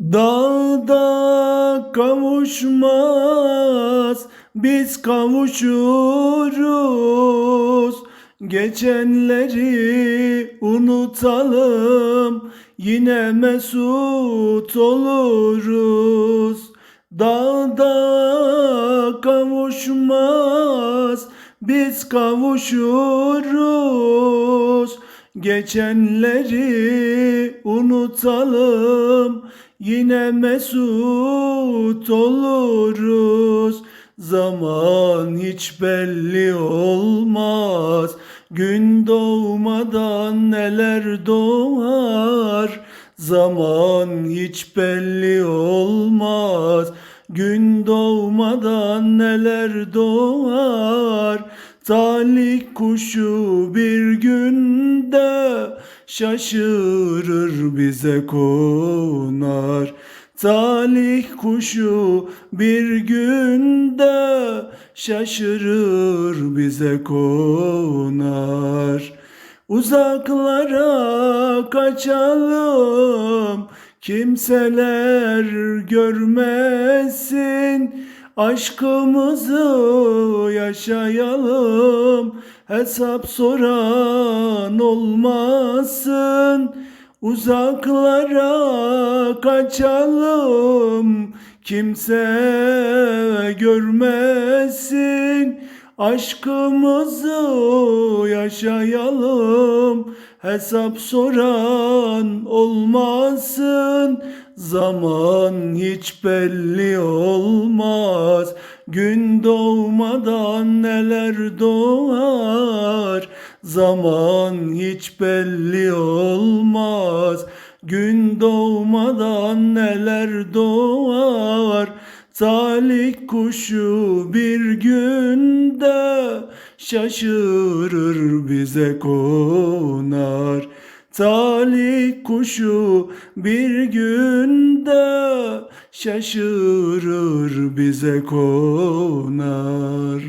Dağda kavuşmaz, biz kavuşuruz. Geçenleri unutalım, yine mesut oluruz. Dağda kavuşmaz, biz kavuşuruz. Geçenleri unutalım, yine mesut oluruz. Zaman hiç belli olmaz, gün doğmadan neler doğar. Zaman hiç belli olmaz, gün doğmadan neler doğar. Talih kuşu bir günde şaşırır bize konar. Talih kuşu bir günde şaşırır bize konar. Uzaklara kaçalım, kimseler görmesin. Aşkımızı yaşayalım, hesap soran olmasın. Uzaklara kaçalım, kimse görmesin. Aşkımızı yaşayalım, hesap soran olmasın. Zaman hiç belli olmaz, gün doğmadan neler doğar. Zaman hiç belli olmaz, gün doğmadan neler doğar. Talih kuşu bir günde şaşırır bize konar. Talih kuşu bir günde şaşırır bize konar.